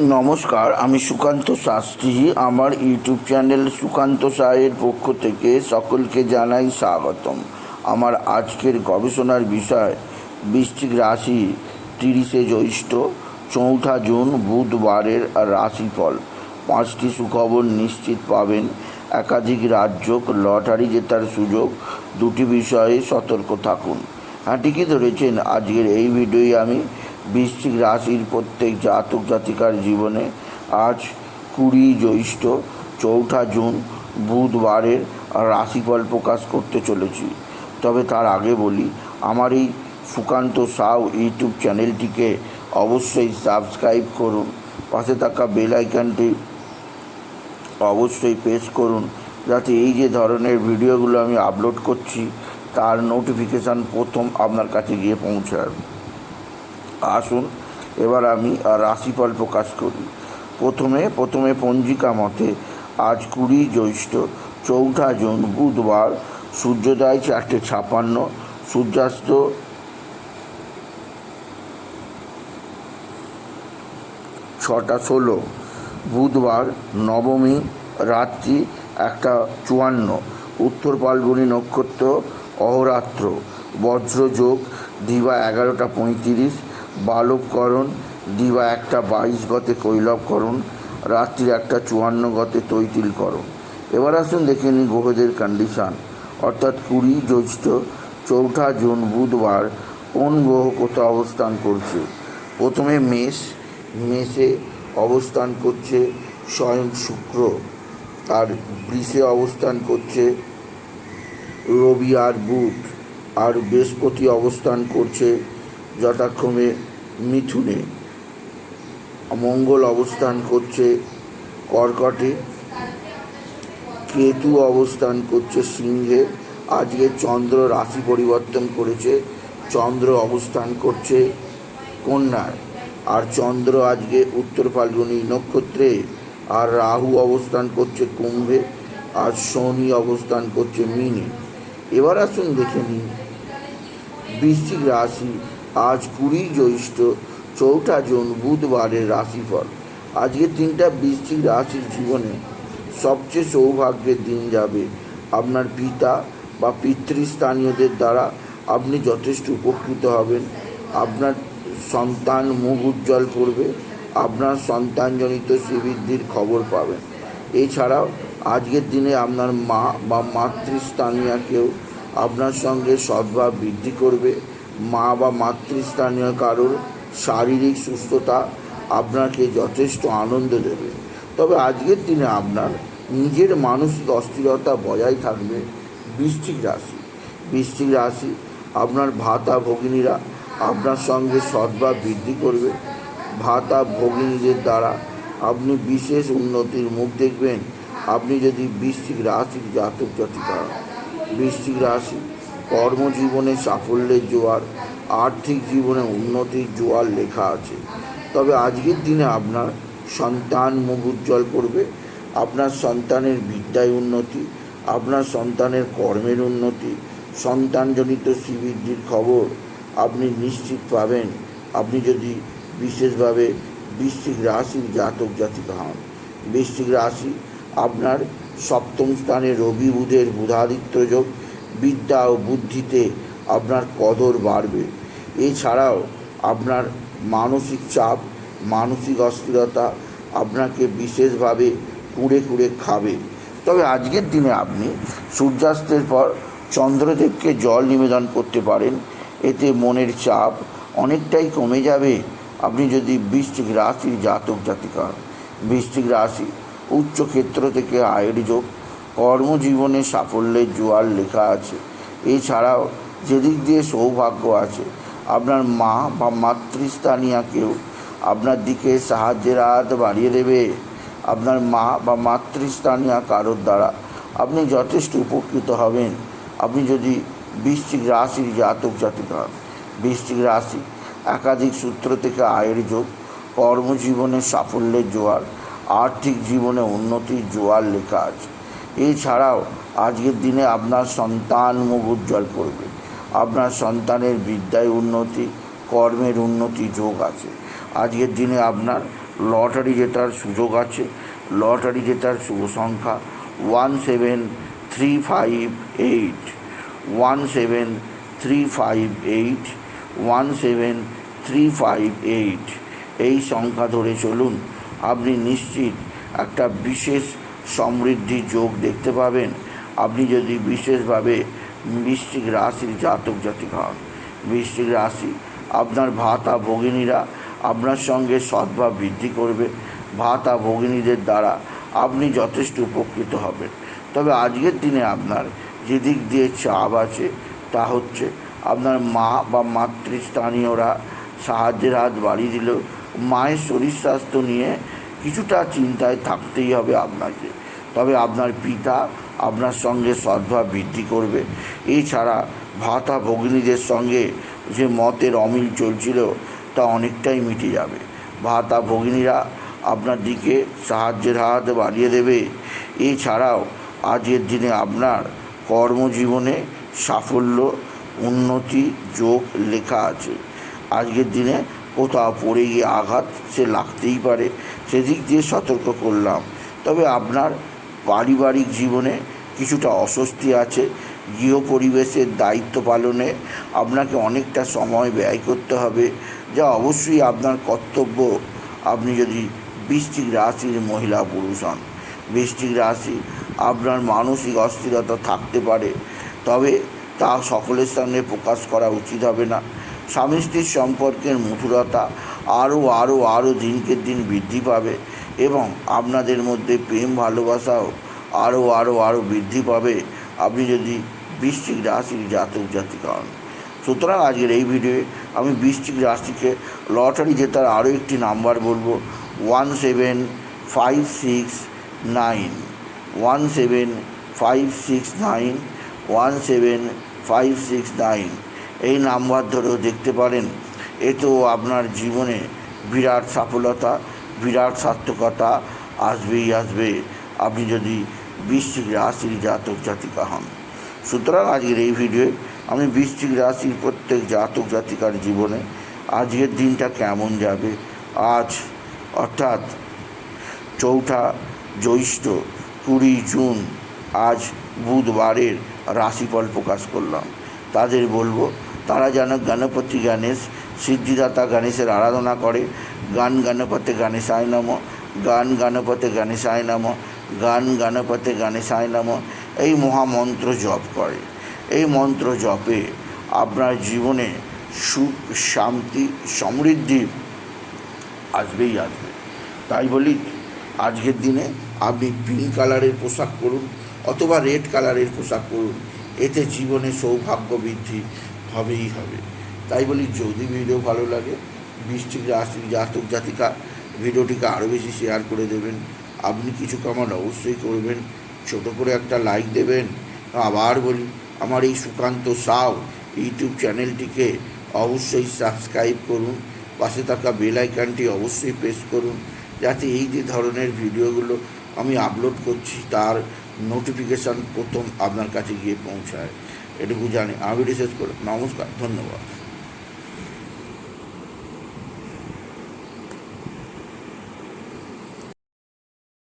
নমস্কার, আমি সুকান্ত শাস্ত্রী। আমার ইউটিউব চ্যানেল সুকান্ত সাহের পক্ষ থেকে সকলকে জানাই স্বাগতম। আমার আজকের গবেষণার বিষয়, বৃশ্চিক রাশি তিরিশে জ্যৈষ্ঠ, চৌঠা জুন বুধবারের রাশিফল। পাঁচটি সুখবর নিশ্চিত পাবেন। একাধিক রাজ্য লটারি জেতার সুযোগ, দুটি বিষয়ে সতর্ক থাকুন। হ্যাঁ ঠিকই ধরেছেন। আজকের এই ভিডিওয় আমি বৃশ্চিক রাশির প্রত্যেক জাতক জাতিকার জীবনে আজ কুড়ি জ্যৈষ্ঠ চৌঠা জুন বুধবারের রাশিফল প্রকাশ করতে চলেছি। তবে তার আগে বলি, আমার এই সুকান্ত সাউ ইউটিউব চ্যানেলটিকে অবশ্যই সাবস্ক্রাইব করুন, পাশে থাকা বেল আইকনটি অবশ্যই প্রেস করুন, যাতে এই যে ধরনের ভিডিওগুলো আমি আপলোড করছি, তার নোটিফিকেশান প্রথম আপনার কাছে গিয়ে পৌঁছায়। আসুন, এবার আমি রাশিফল প্রকাশ করি। প্রথমে প্রথমে পঞ্জিকা মতে, আজ কুড়ি জ্যৈষ্ঠ, চৌঠা জুন বুধবার, সূর্যোদয় চারটে ছাপান্ন, সূর্যাস্ত ছটা ষোলো, বুধবার নবমী, রাত্রি একটা চুয়ান্ন, উত্তর পালগুনি নক্ষত্র, অহরাত্র, বজ্রযোগ, দিবা এগারোটা পঁয়ত্রিশ বালবকরণ দিবা একটা বাইশ গতে কৈলবকরণ রাত্রি একটা চুয়ান্ন গতে তৈতিলকরণ এবার আসুন, দেখে নিই গ্রহদের কন্ডিশান অর্থাৎ কুড়ি জ্যৈষ্ঠ, চৌঠা জুন বুধবার কোন গ্রহ কোথাও অবস্থান করছে? প্রথমে মেষ, মেষে অবস্থান করছে স্বয়ং শুক্র। আর বৃষে অবস্থান করছে রবি আর বুধ। আর বৃহস্পতি অবস্থান করছে যথাক্রমে মিথুনে মঙ্গল অবস্থান করছে কর্কটে। কেতু অবস্থান করছে সিংহে। আজকে চন্দ্র রাশি পরিবর্তন করেছে। চন্দ্র অবস্থান করছে কন্যায় আর চন্দ্র আজকে উত্তর ফাল্গুনী নক্ষত্রে। আর রাহু অবস্থান করছে কুম্ভে। আর শনি অবস্থান করছে মিনে। এবার আসুন দেখে নিন। বৃশ্চিক রাশি আজ কুড়ি জ্যৈষ্ঠ চৌঠা জুন বুধবারের রাশিফল। আজকে তিনটা বৃশ্চিক রাশির জীবনে সবচেয়ে সৌভাগ্যের দিন যাবে। আপনার পিতা বা পিতৃস্থানীয়দের দ্বারা আপনি যথেষ্ট উপকৃত হবেন। আপনার সন্তান মুখ উজ্জ্বল করবে। আপনার সন্তানজনিত শ্রীবৃদ্ধির খবর পাবেন। এছাড়াও আজকের দিনে আপনার মা বা মাতৃস্থানীয় কেউ আপনার সঙ্গে সদ্ভাব বৃদ্ধি করবে। মা বা মাতৃস্থানীয় কারোর শারীরিক সুস্থতা আপনাকে যথেষ্ট আনন্দ দেবে। তবে আজকের দিনে আপনার নিজের মানসিক অস্থিরতা বজায় থাকবে বৃশ্চিক রাশি। বৃষ্টিক রাশি আপনার ভাতা ভগিনীরা আপনার সঙ্গে সদ্ভাব বৃদ্ধি করবে। ভাতা ভগিনীদের দ্বারা আপনি বিশেষ উন্নতির মুখ দেখবেন। আপনি যদি বৃশ্চিক রাশির জাতক জাতিকা। বৃশ্চিক রাশি কর্মজীবনে সাফল্যের জোয়ার, আর্থিক জীবনে উন্নতির জোয়ার লেখা আছে। তবে আজকের দিনে আপনার সন্তান মুখ উজ্জ্বল করবে, আপনার সন্তানের বিদ্যায় উন্নতি, আপনার সন্তানের কর্মের উন্নতি, সন্তানজনিত শ্রীবৃদ্ধির খবর আপনি নিশ্চিত পাবেন। আপনি যদি বিশেষভাবে বৃশ্চিক রাশির জাতক জাতিকা হন, বৃশ্চিক রাশি আপনার সপ্তম স্থানে রবি বুধের বুধাদিত্য যোগ বিদ্যা ও বুদ্ধিতে আপনার কদর বাড়বে। এছাড়াও আপনার মানসিক চাপ, মানসিক অস্থিরতা আপনাকে বিশেষভাবে কুড়ে কুড়ে খাবে। তবে আজকের দিনে আপনি সূর্যাস্তের পর চন্দ্রদেবকে জল নিবেদন করতে পারেন। এতে মনের চাপ অনেকটাই কমে যাবে। আপনি যদি বৃষ্টিক রাশির জাতক জাতিকা বৃষ্টিক রাশি উচ্চ ক্ষেত্র থেকে আয়ের যোগ কর্মজীবনে সাফল্যের জোয়ার লেখা আছে। এছাড়াও যেদিক দিয়ে সৌভাগ্য আছে, আপনার মা বা মাতৃস্থানীয় কেউ আপনার দিকে সাহায্যের হাত বাড়িয়ে দেবে। আপনার মা বা মাতৃস্থানীয় কারোর দ্বারা আপনি যথেষ্ট উপকৃত হবেন। আপনি যদি বৃশ্চিক রাশির জাতক জাতিকা। বৃশ্চিক রাশি একাধিক সূত্র থেকে আয়ের যোগ, কর্মজীবনে সাফল্যের জোয়ার, আর্থিক জীবনে উন্নতির জোয়ার লেখা আছে। এছাড়াও আজকের দিনে আপনার সন্তান মুখ উজ্জ্বল করবে। আপনার সন্তানের বিদ্যায় উন্নতি, কর্মের উন্নতি যোগ আছে। আজকের দিনে আপনার লটারি জেতার সুযোগ আছে। লটারি জেতার শুভ সংখ্যা one seven three five eight. One seven three five eight. One seven three five eight. এই সংখ্যা ধরে চলুন। আপনি নিশ্চিত একটা বিশেষ সমৃদ্ধি যোগ দেখতে পাবেন। আপনি যদি বিশেষভাবে বৃশ্চিক রাশির জাতক জাতিক হন, বৃশ্চিক রাশি আপনার ভাতা ভগিনীরা আপনার সঙ্গে সদ্ভাব বৃদ্ধি করবে। ভাতা ভগিনীদের দ্বারা আপনি যথেষ্ট উপকৃত হবেন। তবে আজকের দিনে আপনার যে দিক দিয়ে চাপ আছে তা হচ্ছে আপনার মা বা মাতৃস্থানীয়রা সাহায্যের হাত বাড়িয়ে দিল মায়ের শরীর স্বাস্থ্য নিয়ে কিছুটা চিন্তায় থাকতেই হবে আপনাকে। তবে আপনার পিতা আপনার সঙ্গে সদ্ভাব বৃদ্ধি করবে। এছাড়া ভাতা ভগিনীদের সঙ্গে যে মতের অমিল চলছিল তা অনেকটাই মিটে যাবে। ভাতা ভগিনীরা আপনার দিকে সাহায্যের হাত বাড়িয়ে দেবে। এছাড়াও আজকের দিনে আপনার কর্মজীবনে সাফল্য, উন্নতি যোগ লেখা আছে। আজকের দিনে কোথাও পড়ে গিয়ে আঘাত সে লাগতেই পারে। সেদিক দিয়ে সতর্ক করলাম। তবে আপনার পারিবারিক জীবনে কিছুটা অস্বস্তি আছে। গৃহ পরিবেশের দায়িত্ব পালনে আপনাকে অনেকটা সময় ব্যয় করতে হবে। যা অবশ্যই আপনার কর্তব্য। আপনি যদি বৃশ্চিক রাশির মহিলা পুরুষ হন, বৃশ্চিক রাশি আপনার মানসিক অস্থিরতা থাকতে পারে। তবে তা সকলের সামনে প্রকাশ করা উচিত হবে না। স্বামী স্ত্রীর সম্পর্কের মধুরতা আরও আরও আরও দিনকে দিন বৃদ্ধি পাবে এবং আপনাদের মধ্যে প্রেম ভালোবাসাও আরও আরও আরও বৃদ্ধি পাবে। আপনি যদি বৃশ্চিক রাশির জাতক জাতিকা হন। সুতরাং আজকের এই ভিডিওয়ে আমি বৃশ্চিক রাশিকে লটারি জেতার আরও একটি নাম্বার বলব। One seven five six nine. One seven five six nine. One seven five six nine. এই নাম্বার ধরেও দেখতে পারেন। এতেও আপনার জীবনে বিরাট সফলতা, বিরাট সার্থকতা, আসবেই আসবে। আপনি যদি বৃশ্চিক রাশির জাতক জাতিকা হন। সুতরাং আজকের এই ভিডিওয়ে আমি বৃশ্চিক রাশির প্রত্যেক জাতক জাতিকার জীবনে আজকের দিনটা কেমন যাবে? আজ অর্থাৎ চৌঠা জ্যৈষ্ঠ কুড়ি জুন, আজ বুধবারের রাশিফল প্রকাশ করলাম। তাদের বলব, তারা যেন গণপতি গণেশ, সিদ্ধিদাতা গণেশের আরাধনা করে। গান গণপতি গণেশায় নম, গান গণপতি গণেশায় নম, গান গণপতি গণেশায় নম। এই মহামন্ত্র জপ করে। এই মন্ত্র জপে আপনার জীবনে সুখ, শান্তি, সমৃদ্ধি আসবেই আসবে। তাই বলি, আজকের দিনে আপনি পিঙ্ক কালারের পোশাক পরুন অথবা রেড কালারের পোশাক পরুন। এতে জীবনে সৌভাগ্য বৃদ্ধি হবেই হবে। তাই বলি, যদি ভিডিও ভালো লাগে, বৃষ্টিক রাশি, জাতক জাতিকা, ভিডিওটিকে আরও বেশি শেয়ার করে দেবেন। আপনি কিছু কামান অবশ্যই করবেন। ছোট করে একটা লাইক দেবেন। আবার বলি, আমার এই সুকান্ত সাউ ইউটিউব চ্যানেলটিকে অবশ্যই সাবস্ক্রাইব করুন। পাশে থাকা বেল আইকনটি অবশ্যই প্রেস করুন। যাতে এই যে ধরনের ভিডিওগুলো আমি আপলোড করছি, তার নোটিফিকেশান প্রথম আপনার কাছে গিয়ে পৌঁছায়। এটুকু জানি। আমি রিসার্চ করে নমস্কার ধন্যবাদ।